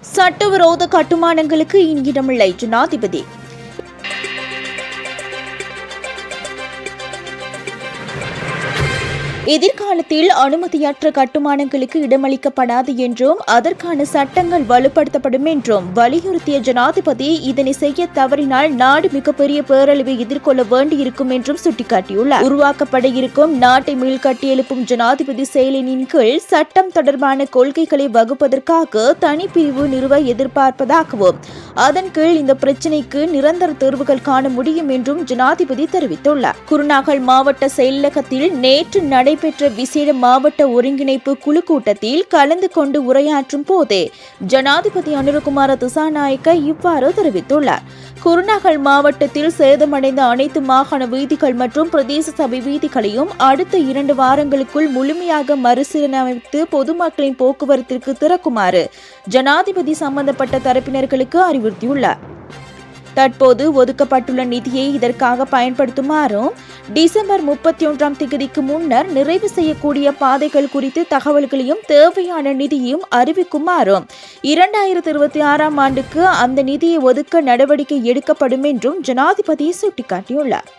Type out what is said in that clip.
சட்டவிரோத கட்டுமானங்களுக்கு இனி இடமில்லை. ஜனாதிபதி எதிர்காலத்தில் அனுமதியற்ற கட்டுமானங்களுக்கு இடமளிக்கப்படாது என்றும் அதற்கான சட்டங்கள் வலுப்படுத்தப்படும் என்றும் வலியுறுத்திய ஜனாதிபதி இதனை செய்ய தவறினால் நாடு மிகப்பெரிய பேரழிவை எதிர்கொள்ள வேண்டியிருக்கும் என்றும் சுட்டிக்காட்டியுள்ளார். உருவாக்கப்பட இருக்கும் நாட்டை மீள்கட்டியெழுப்பும் ஜனாதிபதி செயலினின் கீழ் சட்டம் தொடர்பான கொள்கைகளை வகுப்பதற்காக தனிப்பிரிவு நிறுவ எதிர்பார்ப்பதாகவும் அதன் கீழ் இந்த பிரச்சினைக்கு நிரந்தர தீர்வுகள் காண முடியும் என்றும் ஜனாதிபதி தெரிவித்துள்ளார். குருநாகல் மாவட்ட செயலகத்தில் நேற்று நடைபெற்ற விசேட மாவட்ட ஒருங்கிணைப்பு குழு கூட்டத்தில் கலந்து கொண்டு உரையாற்றும் போதே ஜனாதிபதி அனுரகுமார திசாநாயக்க இவ்வாறு தெரிவித்துள்ளார். குருநாகல் மாவட்டத்தில் சேதமடைந்த அனைத்து மாகாண வீதிகள் மற்றும் பிரதேச சபை வீதிகளையும் அடுத்த இரண்டு வாரங்களுக்குள் முழுமையாக மறுசீரமைத்து பொதுமக்களின் போக்குவரத்திற்கு திறக்குமாறு ஜனாதிபதி சம்பந்தப்பட்ட தரப்பினர்களுக்கு அறிவுறுத்தியுள்ளார். தற்போது ஒதுக்கப்பட்டுள்ள நிதியை இதற்காக பயன்படுத்துமாறும் டிசம்பர் முப்பத்தி ஒன்றாம் தேதிக்கு முன்னர் நிறைவு செய்யக்கூடிய பாதைகள் குறித்து தகவல்களையும் தேவையான நிதியையும் அறிவிக்குமாறும் இரண்டாயிரத்தி இருபத்தி ஆறாம் ஆண்டுக்கு அந்த நிதியை ஒதுக்க நடவடிக்கை எடுக்கப்படும் என்றும் ஜனாதிபதி சுட்டிக்காட்டியுள்ளார்.